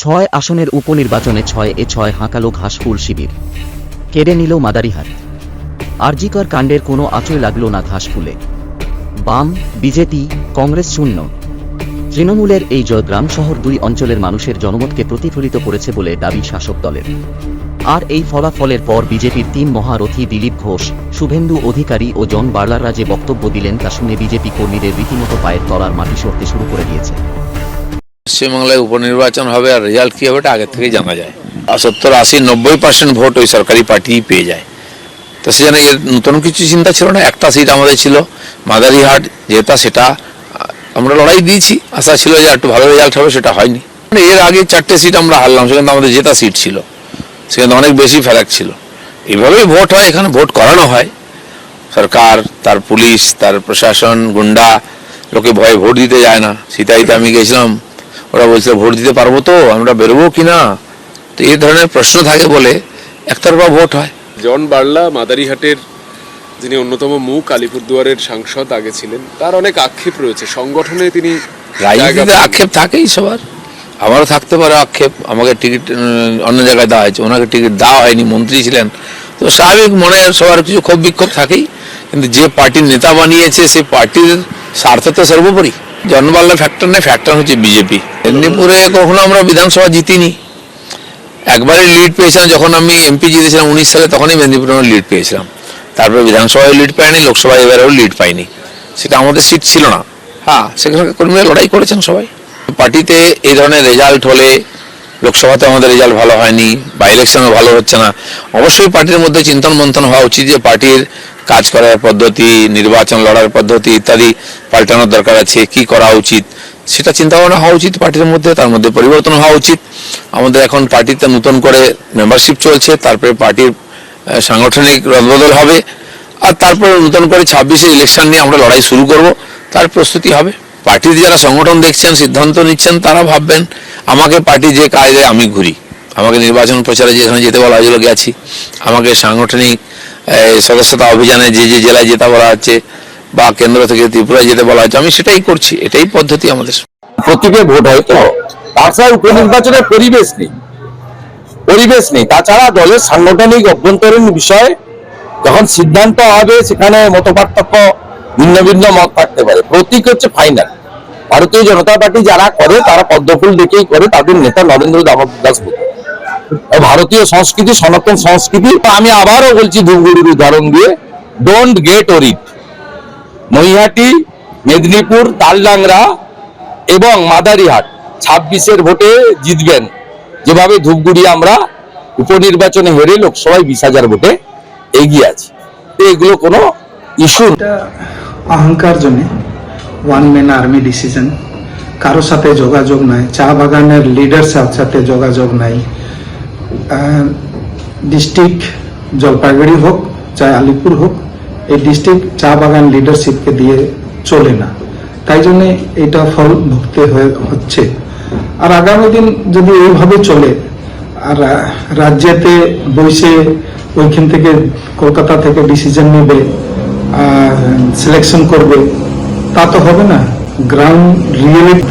ছয় আসনের উপনির্বাচনে ছয় এ ছয় হাঁকালো ঘাসফুল শিবির। কেড়ে নিল মাদারিহাট। আরজিকর কাণ্ডের কোনো আঁচড় লাগল না ঘাসফুলে। বাম, বিজেপি, কংগ্রেস শূন্য। তৃণমূলের এই জয়গ্রাম শহর দুই অঞ্চলের মানুষের জনমতকে প্রতিফলিত করেছে বলে দাবি শাসক দলের। আর এই ফলাফলের পর বিজেপির তিন মহারথী দিলীপ ঘোষ, শুভেন্দু অধিকারী ও জন বার্লাররা যে বক্তব্য দিলেন তা শুনে বিজেপি কর্মীদের রীতিমতো পায়ের তলার মাটি সরতে শুরু করে দিয়েছে। পশ্চিমবাংলায় উপনির্বাচন হবে আর রেজাল্ট কী হবে এটা আগের থেকেই জানা যায়। আর সত্তর আশি, নব্বই পার্সেন্ট ভোট ওই সরকারি পার্টিই পেয়ে যায়। তো সেজন্য এর নতুন কিছু চিন্তা ছিল না, একটা সিট আমাদের ছিল, মাদারিহাট, যেটা সেটা আমরা লড়াই দিয়েছি। আশা ছিল যে একটু ভালো রেজাল্ট হবে, সেটা হয়নি। মানে এর আগে চারটে সিট আমরা হারলাম, সেখানে আমাদের জেতা সিট ছিল, সেখানে অনেক বেশি ফেরাক ছিল। এভাবেই ভোট হয়, এখানে ভোট করানো হয়। সরকার, তার পুলিশ, তার প্রশাসন, গুন্ডা, লোকে ভয়ে ভোট দিতে যায় না। সীতাইতে আমি গেছিলাম ওরা বলছিল ভোট দিতে পারব তো আমরা বেরোবো কি না তো এই ধরনের প্রশ্ন থাকে বলে একতরফা ভোট হয়। জন বার্লা মাদারিহাটের যিনি অন্যতম মুখ আলিপুরদুয়ারের সাংসদ আগে ছিলেন তার অনেক আক্ষেপ রয়েছে। সংগঠনে তিনি রাজনীতিতে আক্ষেপ থাকেই সবার। আমারও থাকতে পারে আক্ষেপ আমাকে টিকিট অন্য জায়গায় দেওয়া হয়েছে ওনাকে টিকিট দেওয়া হয়নি মন্ত্রী ছিলেন। তো স্বাভাবিক মনে সবার কিছু ক্ষোভ বিক্ষোভ থাকেই কিন্তু যে পার্টির নেতা বানিয়েছে সেই পার্টির স্বার্থ তো সর্বোপরি। জনবাল্লা ফ্যাক্টর নেই ফ্যাক্টর হচ্ছে বিজেপি মেদিনীপুরে কখনো আমরা বিধানসভা জিতিনি। একবারে লিড পেয়েছিলাম, যখন আমি এমপি জিতেছিলাম উনিশ সালে, তখনই মেদিনীপুরে আমরা লিড পেয়েছিলাম। তারপরে বিধানসভায় লিড পাইনি, লোকসভায় এবারেও লিড পাইনি। সেটা আমাদের সিট ছিল না। হ্যাঁ সেখানে কর্মীরা লড়াই করেছেন সবাই। পার্টিতে এই ধরনের রেজাল্ট হলে লোকসভাতে আমাদের রেজাল্ট ভালো হয়নি, বা ইলেকশনও ভালো হচ্ছে না। অবশ্যই পার্টির মধ্যে চিন্তন মন্থন হওয়া উচিত যে পার্টির কাজ করার পদ্ধতি, নির্বাচন লড়ার পদ্ধতি ইত্যাদি পাল্টানোর দরকার আছে, কি করা উচিত। সেটা চিন্তা ভাবনা হওয়া উচিত পার্টির মধ্যে, তার মধ্যে পরিবর্তন হওয়া উচিত। আমাদের এখন পার্টিতে নতুন করে মেম্বারশিপ চলছে, তারপরে পার্টির সাংগঠনিক রদবদল হবে। আর তারপরে নতুন করে ছাব্বিশে ইলেকশন নিয়ে আমরা লড়াই শুরু করব। তার প্রস্তুতি হবে। পার্টির যারা সংগঠন দেখছেন, সিদ্ধান্ত নিচ্ছেন, তারা ভাববেন, আমাকে পার্টি যে কাজে আমি ঘুরি। আমাকে নির্বাচন প্রচারে যেখানে যেতে বলা হয়েছিল গেছি আমাকে সাংগঠনিক সদস্যতা অভিযানে যে যে জেলায় যেতে বলা হচ্ছে, বা কেন্দ্র থেকে ত্রিপুরায় যেতে বলা হচ্ছে, আমি সেটাই করছি। এটাই পদ্ধতি আমাদের। প্রতীকে ভোট হয় তো? তাছাড়া উপনির্বাচনের পরিবেশ নেই। পরিবেশ নেই। তাছাড়া দলের সাংগঠনিক অভ্যন্তরীণ বিষয়ে যখন সিদ্ধান্ত হবে, সেখানে মত পার্থক্য ভিন্ন ভিন্ন মত থাকতে পারে। প্রতীক হচ্ছে ফাইনাল ভারতীয় জনতা পার্টি যারা করে তারা পদ্মফুল দেখেই করে তাদের নেতা নরেন্দ্র দামোদর দাস ভারতীয় সংস্কৃতি সনাতন সংস্কৃতি আমি আবারও বলছি ধূপগুড়ির উদাহরণ দিয়ে don't get worried Naihati Medinipur Taldangra এবং মাদারিহাট ছাব্বিশের ভোটে জিতবেন। যেভাবে ধূপগুড়ি আমরা উপনির্বাচনে হেরে লোকসভায় বিশ হাজার ভোটে এগিয়ে আছি। এগুলো কোনো ইস্যু অহংকার জন্য ওয়ান ম্যান আর্মি ডিসিশন কারোর সাথে যোগাযোগ নাই, চা বাগানের লিডার সাথে যোগাযোগ নাই। ডিস্ট্রিক্ট জলপাইগুড়ি হোক, চাই আলিপুর হোক, এই ডিস্ট্রিক্ট চা বাগান লিডারশিপকে দিয়ে চলে না। তাই জন্যে এটা ফল ভুগতে হয়ে- হচ্ছে। আর আগামী দিন যদি এইভাবে চলে, আর রাজ্যেতে বসে ওইখান থেকে কলকাতা থেকে ডিসিশন নেবে সিলেকশন করবে। তা তো হবে না। Ground reality